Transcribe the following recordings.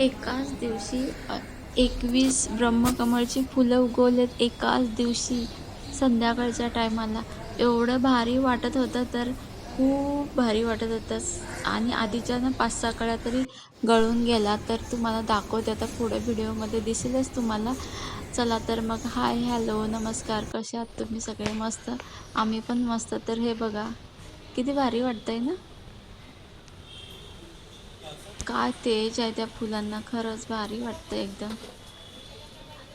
एकाच दिवशी एकवीस ब्रह्मकमळची फुलं उगवलेत एकाच दिवशी संध्याकाळच्या टायमाला. एवढं भारी वाटत होतं तर खूप भारी वाटत होतं. आणि आधीच्या ना पाच सहा कळ्या तरी गळून गेला तर तुम्हाला दाखवते. आता पुढे व्हिडिओमध्ये दिसेलच तुम्हाला. चला तर मग हाय हॅलो नमस्कार कसे आहात? तुम्ही सगळे मस्त? आम्ही पण मस्त. तर हे बघा किती भारी वाटतंय ना? काय तेज आहे त्या फुलांना. खरंच भारी वाटतं एकदम.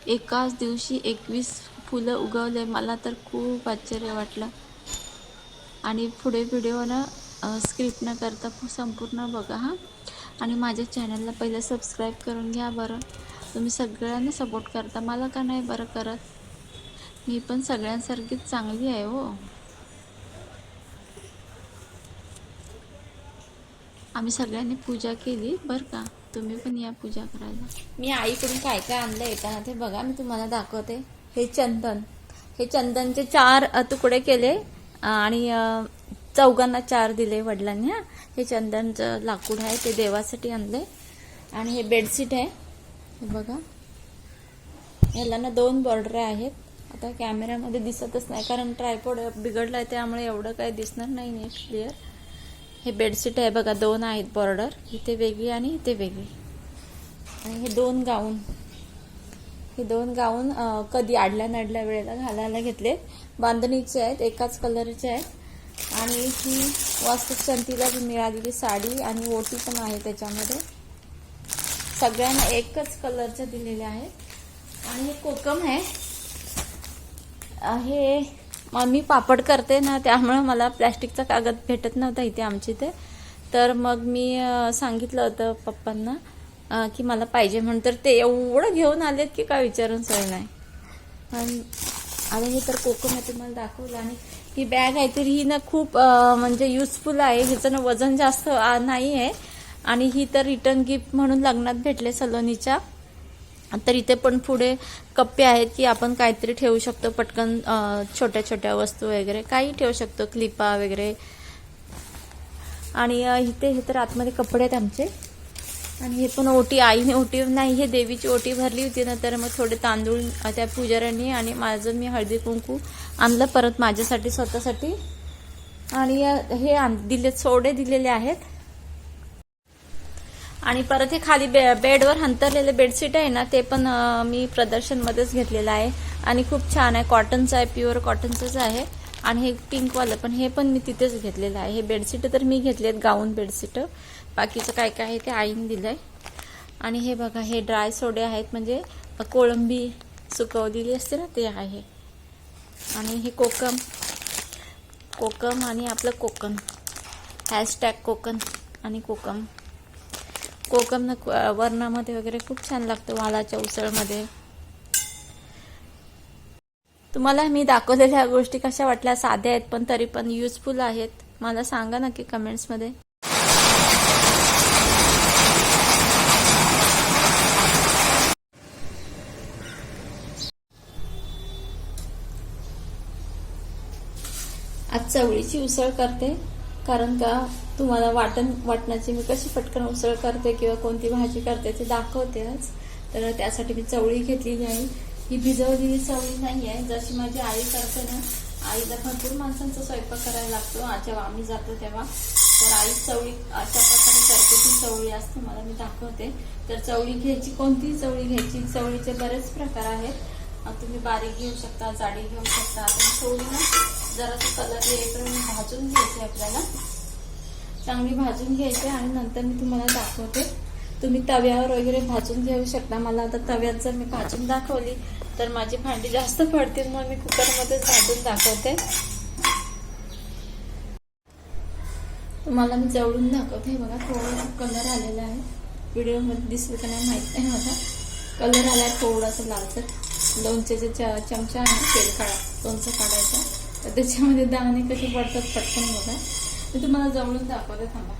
एकाच दिवशी एकवीस फुलं उगवले मला तर खूप आश्चर्य वाटलं. आणि पुढे व्हिडिओ ना स्क्रिप्ट न करता संपूर्ण बघा हां. आणि माझ्या चॅनलला पहिलं सबस्क्राईब करून घ्या बरं. तुम्ही सगळ्यांना सपोर्ट करता मला का नाही बरं करत? मी पण सगळ्यांसारखीच चांगली आहे हो. आम्ही सगळ्यांनी पूजा केली बरं का? तुम्ही पण या पूजा करायला. मी आईकडून काय काय आणलं येताना ते बघा मी तुम्हाला दाखवते. हे चंदन. हे चंदनचे चार तुकडे केले आणि चौघांना चार दिले वडिलांनी हा. हे चंदनचं लाकूड आहे ते देवासाठी आणले. आणि हे बेडशीट आहे. हे बघा. याला ना दोन बॉर्डर आहेत. आता कॅमेऱ्यामध्ये दिसतच नाही कारण ट्रायपॉड बिघडला आहे त्यामुळे एवढं काही दिसणार नाही नीट क्लिअर हे बेडशीट आहे बघा दोन आहेत बॉर्डर इथे वेगळी आणि इथे वेगळी. आणि हे दोन गाऊन. हे दोन गाऊन कधी आडल्या नडल्या वेळेला घालायला घेतले. बांधणीचे आहेत एकाच कलरचे आहेत. आणि ही वास्तुशांतीला मिळालेली साडी आणि ओटी पण आहे त्याच्यामध्ये. सगळ्यांना एकच कलरच्या दिलेल्या आहेत. आणि हे कोकम आहे. हे मग मी पापड करते ना त्यामुळं मला प्लॅस्टिकचा कागद भेटत नव्हता इथे आमच्या इथे. तर मग मी सांगितलं होतं पप्पांना की मला पाहिजे म्हणून. तर ते एवढं घेऊन आलेत की काय विचारून सोय नाही. आणि आणि हे तर कोकम आहे तुम्हाला दाखवलं आणि ही बॅग आहे तर ही ना खूप म्हणजे युजफुल आहे. ह्याचं ना वजन जास्त नाही आहे आणि ही तर रिटर्न गिफ्ट म्हणून लग्नात भेटले सलोनीच्या. तर इथे पण पुढे कप्पे आहेत की आपण काहीतरी ठेवू शकतो पटकन छोट्या छोट्या वस्तू वगैरे. काही ठेवू शकतो क्लिपा वगैरे. आणि इथे हे तर आतमध्ये कपडे आहेत आमचे. आणि हे पण ओटी आईने ओटी नाही हे देवीची ओटी भरली होती ना तर मग थोडे तांदूळ त्या पुजाऱ्यांनी आणि माझं मी हळदी कुंकू आणलं परत माझ्यासाठी स्वतःसाठी. आणि हे आण- दिले सोडे दिलेले आहेत. आणि परत हे खाली बे बेडवर हंतरलेले बेडशीट आहे ना ते पण मी प्रदर्शनमध्येच घेतलेलं आहे. आणि खूप छान आहे. कॉटनचं आहे प्युअर कॉटनचंच आहे. आणि हे पिंकवालं पण हे पण मी तिथेच घेतलेलं आहे. हे बेडशीट तर मी घेतले आहेत गाऊन बेडशीट. बाकीचं काय काय आहे ते आईने दिलं आहे आणि हे बघा हे ड्राय सोडे आहेत म्हणजे कोळंबी सुकवलेली असते ना ते आहे. आणि हे कोकम. कोकम आणि आपलं कोकन हॅशटॅग कोकन आणि कोकम. कोकम वरणामध्ये वगैरे खूप छान लागतं वालाच्या उसळमध्ये. तुम्हाला मी दाखवलेल्या गोष्टी कशा वाटल्या? साध्या आहेत पण तरी पण युजफुल आहेत. मला सांगा नक्की कमेंट्समध्ये आज चवळीची उसळ करते. कारण का तुम्हाला वाटण वाटणाची मी कशी पटकन उसळ करते किंवा कोणती भाजी करते ते दाखवते आज तर त्यासाठी मी चवळी घेतलेली आहे. ही भिजवलेली चवळी नाही आहे. जशी माझी आई करते ना आईला भरपूर माणसांचा स्वयंपाक करायला लागतो. आज जेव्हा आम्ही जातो तेव्हा. तर आई चवळी अशा प्रकारे करते. ती चवळी असते मला मी दाखवते. तर चवळी घ्यायची कोणतीही चवळी घ्यायची. चवळीचे बरेच प्रकार आहेत. तुम्ही बारीक घेऊ शकता जाडी घेऊ शकता. पण थोडी ना जरासं कलर येईपर्यंत भाजून घ्यायचे आपल्याला. चांगली भाजून घ्यायचे आणि नंतर मी तुम्हाला दाखवते. तुम्ही तव्यावर वगैरे भाजून घेऊ शकता. मला आता तव्यात जर मी भाजून दाखवली तर माझी भांडी जास्त पडतील मग मी कुकरमध्येच भाजून दाखवते. तुम्हाला मी जवळून दाखवते. बघा थोडासा कलर आलेला आहे. व्हिडिओमध्ये दिसलं का नाही माहीत नाही मला कलर आला आहे थोडासा लालसर. लोणच्याचे च चमचा आहे तेल काढा लोणचं काढायचं. तर त्याच्यामध्ये दाणे कसे पडतात पटकन बघा. मी तुम्हाला जवळून दाखवते थांबा.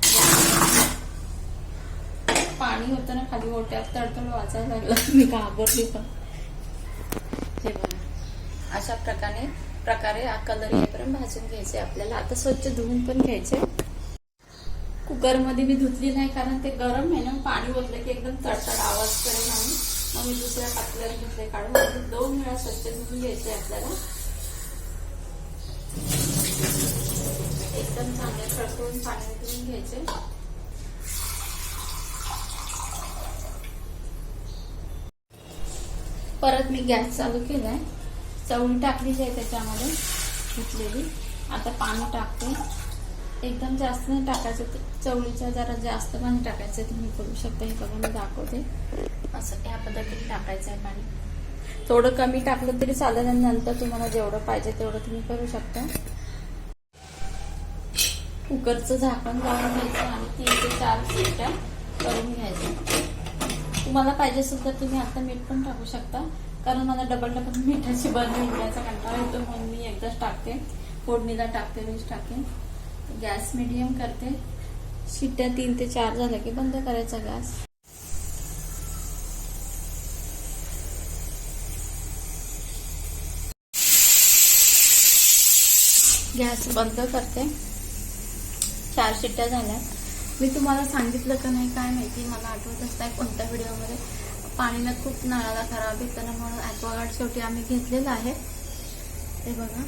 पाणी होतं ना खाली ओट्यात तडतड वाचायला लागलं. मी घाबरली पण. हे बघा. अशा प्रकारे प्रकारे हा कलर येईपर्यंत भाजून घ्यायचे आपल्याला. आता स्वच्छ धुवून पण घ्यायचे. कुकरमध्ये मी धुतली नाही कारण ते गरम आहे ना पाणी ओतलं की एकदम तडतड आवाज करेल म्हणून मग मी दुसऱ्या पातळीवर घेतले काढून. म्हणजे दोन वेळा स्वच्छ धुवून घ्यायचे आपल्याला. एकदम चांगले खळखळून पाणी धुवून घ्यायचे परत मी गॅस चालू केलाय. चवळी टाकलेली आहे त्याच्यामध्ये घेतलेली. आता पाणी टाकते. एकदम जास्त नाही टाकायचं. चवळीच्या जरा जास्त पाणी टाकायचं तुम्ही करू शकता. हे बघा मी दाखवते. असं या पद्धतीने टाकायचं आहे पाणी. थोडं कमी टाकलं तरी चालेल आणि नंतर तुम्हाला जेवढं पाहिजे तेवढं तुम्ही करू शकता. कुकरचं झाकण लावून घ्यायचं आणि तीन ते चार शिट्ट्या करून घ्यायचं तुम्हाला पाहिजे सुद्धा तुम्ही आता मीठ पण टाकू शकता. कारण मला डबल डबल मिठाची बनवून घ्यायचा कंटाळा येतो म्हणून मी एकदाच टाकते. फोडणीला टाकते रोज टाकते. गॅस मिडियम करते. शिट्ट्या तीन ते चार झाल्या की बंद करायचा गॅस. गॅस बंद करते. चार शिट्ट्या झाल्या. मी तुम्हाला सांगितलं का नाही काय माहिती मला आठवतच नाही कोणत्या व्हिडिओमध्ये. पाणीनं खूप नळाला खराब येतं ना म्हणून ॲक्वागार्ड शेवटी आम्ही घेतलेलं आहे. ते बघा.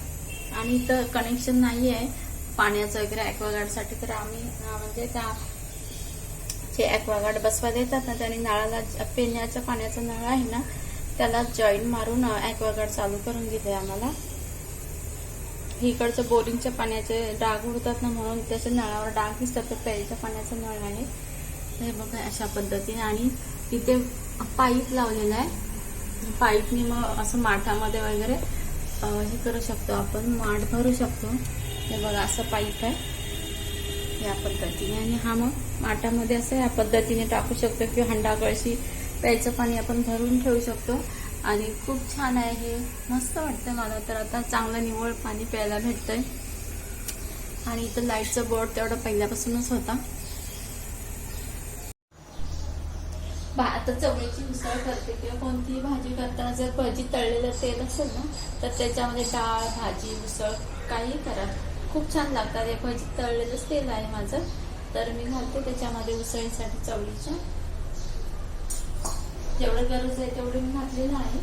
आणि इथं कनेक्शन नाही आहे पाण्याचं वगैरे ॲक्वागार्डसाठी तर आम्ही म्हणजे त्या जे ॲक्वागार्ड बसवायला येतात ना त्याने नळाला पिण्याच्या पाण्याचा नळ आहे ना त्याला जॉईन मारून ॲक्वागार्ड चालू करून घेते आम्हाला. इकडचं बोरिंगच्या पाण्याचे डाग उडतात ना म्हणून त्याच्या नळावर डाग दिसतात तर प्यायच्या पाण्याचा नळ आहे. हे बघा अशा पद्धतीने आणि इथे पाईप लावलेला आहे. पाईपने मग असं माठामध्ये वगैरे हे करू शकतो आपण माठ भरू शकतो. हे बघा असं पाईप आहे. या पद्धतीने आणि हा मग माठामध्ये असं या पद्धतीने टाकू शकतो किंवा हंडा कळशी प्यायचं पाणी आपण भरून ठेवू शकतो. आणि खूप छान आहे हे. मस्त वाटतं मला. तर आता चांगलं निवळ पाणी प्यायला भेटतंय. आणि इथं लाईटचं बोर्ड तेवढं पहिल्यापासूनच होता. बा- आता चवळीची उसळ करते किंवा कोणतीही भाजी करताना जर भजी तळलेलं तेल असेल ना तर त्याच्यामध्ये डाळ भाजी उसळ काही करा. खूप छान लागतात. हे भजी तळलेलंच तेल आहे माझं. तर मी घालते त्याच्यामध्ये उसळीसाठी चवळीच्या जेवढं गरज आहे तेवढं मी घातलेलं आहे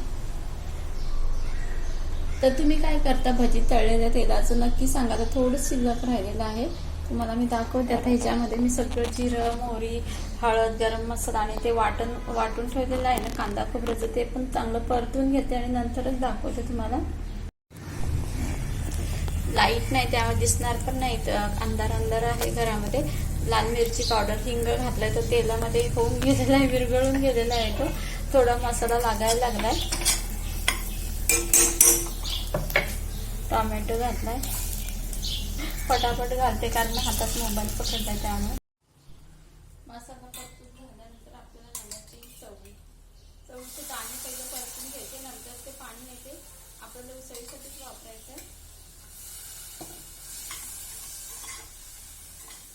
तर तुम्ही काय करता भजी तळलेल्या तेलाचं? नक्की सांगा. तर थोडं शिल्लक राहिलेलं आहे. तुम्हाला मी दाखवते. आता ह्याच्यामध्ये मी सगळं जिरं मोहरी हळद गरम मसाला आणि ते वाटण वाटून ठेवलेलं आहे ना कांदा खोबऱ्याचं ते पण चांगलं परतून घेते आणि नंतरच दाखवते तुम्हाला. लाइट नाही त्यामुळे दिसणार पण नाही. अंधार अंधार आहे घरामध्ये. लाल मिरची पावडर हिंग घातलाय तर तेलामध्ये होऊन गेलेला आहे विरघळून गेलेला आहे तो. थोडा मसाला लागायला लागलाय. टोमॅटो घातलाय. पटापट घालते कारण हातात मोबाईल पकडलाय त्यामुळे. मसाला परतून झाल्यानंतर आपल्याला घालायची चवळी चवळीचे दाणे पहिलं परतून घ्यायचे नंतर ते पाणी येते. आपल्याला उसळीसाठीच वापरायचं आहे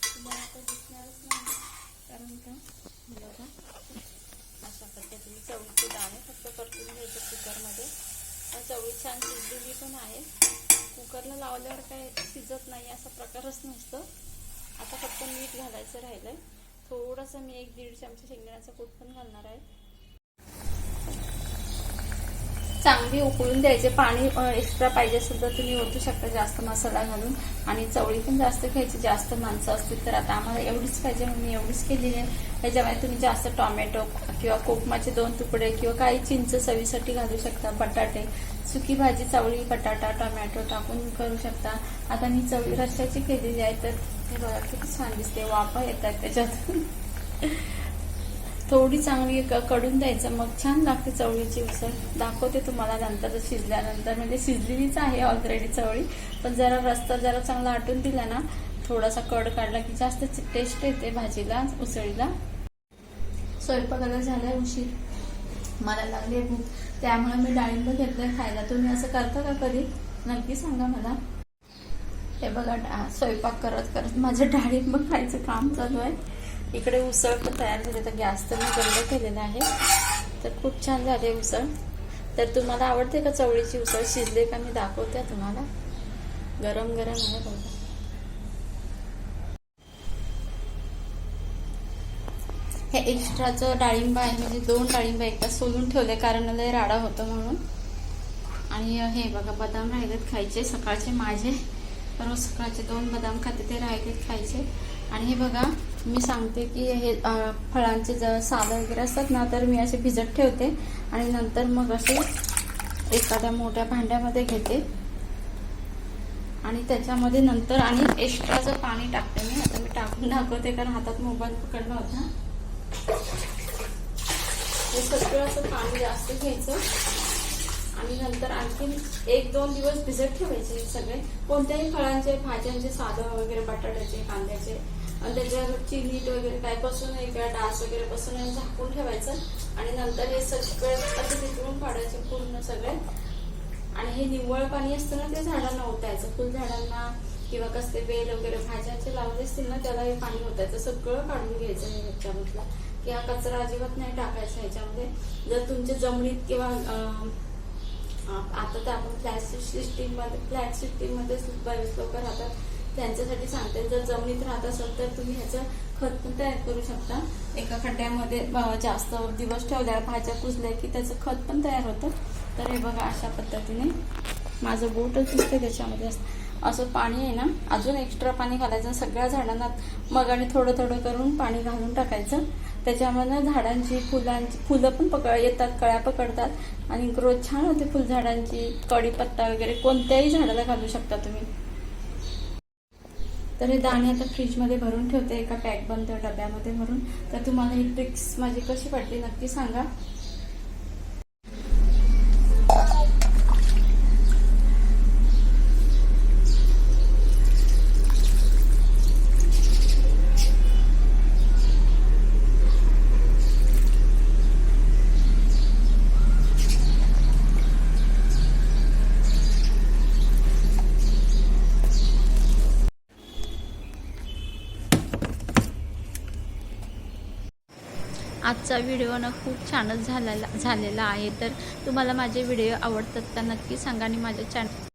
तुम्हाला आता दिसणारच नाही कारण का? बघा अशा पद्धतीने चवळीचे दाणे फक्त परतून घ्यायचे कुकरमध्ये. चवळी छान शिजलेली पण आहे. कुकरला लावल्यावर काय शिजत नाही असा प्रकारच नसतो. आता फक्त मीठ घालायचं राहिलं आहे थोडंसं मी एक दीड चमचा शेंगदाण्याचा कूट पण घालणार आहे. चांगली उकळून द्यायचे. पाणी एक्स्ट्रा पाहिजे सुद्धा तुम्ही ओतू शकता जास्त मसाला घालून. आणि चवळी पण जास्त घ्यायची. जास्त माणसं असतील तर आता आम्हाला एवढीच पाहिजे. म्हणून मी एवढीच केलेली आहे. त्याच्यामध्ये तुम्ही जास्त टोमॅटो किंवा कोकमाचे दोन तुकडे किंवा काही चिंच चवीसाठी घालू शकता. बटाटे सुकी भाजी चवळी बटाटा टोमॅटो टाकून करू शकता. आता मी चवळी रस्त्याची केलेली आहे तर हे बघा किती छान दिसते. वाफा येतात त्याच्यातून. थोडी चांगली क- कडून द्यायचं मग छान लागते चवळीची उसळ. दाखवते तुम्हाला नंतर शिजल्यानंतर. म्हणजे शिजलेलीच आहे ऑलरेडी चवळी पण जरा रस्ता जरा चांगला आटून दिला ना थोडासा कड काढला की जास्त टेस्ट येते भाजीला उसळीला. स्वयंपाकाला झालाय उशीर. मला लागली भूक. त्यामुळे मी डाळिंब घेतलंय खायला. तुम्ही असं करता का कधी? नक्की सांगा मला. हे बघा स्वयंपाक करत करत माझं डाळिंब खायचं काम चालू आहे. इकडे उसळ पण तयार झाली. तर गॅस तर मी बंद केलेला आहे. तर खूप छान झाले उसळ. तर तुम्हाला आवडते का चवळीची उसळ? शिजले का मी दाखवते तुम्हाला. गरम गरम आहे बघा. हे एक्स्ट्राचं डाळिंब आहे म्हणजे दोन डाळिंब एकदा सोलून ठेवले कारण लय राडा होतो म्हणून. आणि हे बघा बदाम राहिलेत खायचे सकाळचे माझे. रोज सकाळचे दोन बदाम खाते ते राहिलेत खायचे. आणि हे बघा मी सांगते की हे फळांचे जर सालं वगैरे असतात ना तर मी असे भिजत ठेवते आणि नंतर मग असे एखाद्या मोठ्या भांड्यामध्ये घेते. आणि त्याच्यामध्ये नंतर आणि एक्स्ट्राचं पाणी टाकते मी आता मी टाकून दाखवते कारण हातात मोबाईल पकडला होता. हे सगळं असं पाणी जास्त घ्यायचं. आणि नंतर आणखीन एक दोन दिवस भिजत ठेवायचे सगळे. कोणत्याही फळांचे भाज्यांचे साधं वगैरे बटाट्याचे कांद्याचे त्याच्यावर चिनीट वगैरे काय बसून किंवा डास वगैरे बसून झाकून ठेवायचं. आणि नंतर हे सगळं असं तिकडून काढायचं पूर्ण सगळे. आणि हे निव्वळ पाणी असतं ना ते झाडांना ओतायचं. फुलझाडांना किंवा कसले वेल वगैरे भाज्याचे लावले असतील ना त्याला हे पाणी ओतायचं. सगळं काढून घ्यायचं हे ह्याच्यामधलं. की हा कचरा अजिबात नाही टाकायचा ह्याच्यामध्ये. जर तुमच्या जमिनीत किंवा अं, आता तर आपण फ्लॅट सिस्टीममध्ये फ्लॅट सिस्टीममध्ये बरेच लोक राहतात. त्यांच्यासाठी सांगते. जर जमिनीत राहत असेल तर तुम्ही ह्याचं खत पण तयार करू शकता. एका खड्ड्यामध्ये जास्त दिवस ठेवल्या भाज्या कुजल्या की त्याचं खत पण तयार होतं. तर हे बघा अशा पद्धतीने माझं बोटच दिसते त्याच्यामध्ये. असं- असं पाणी आहे ना अजून एक्स्ट्रा पाणी घालायचं. सगळ्या झाडांना मग आणि थोडं थोडं करून पाणी घालून टाकायचं. त्याच्यामुळे झाडांची फुलांची फुलं पण पकड येतात कळ्या पकडतात. आणि ग्रोथ छान होते फुलझाडांची कढीपत्ता वगैरे कोणत्याही झाडाला घालू शकता तुम्ही. तर हे दाणे आता फ्रीजमध्ये भरून ठेवते एका पॅक बंद डब्यामध्ये भरून. तर तुम्हाला ही ट्रिक्स माझी कशी वाटली नक्की सांगा. आजचा व्हिडिओ ना खूप छानच झालेला झालेला आहे. तर तुम्हाला माझे व्हिडिओ आवडतात तर नक्की सांगा आणि माझ्या चॅनल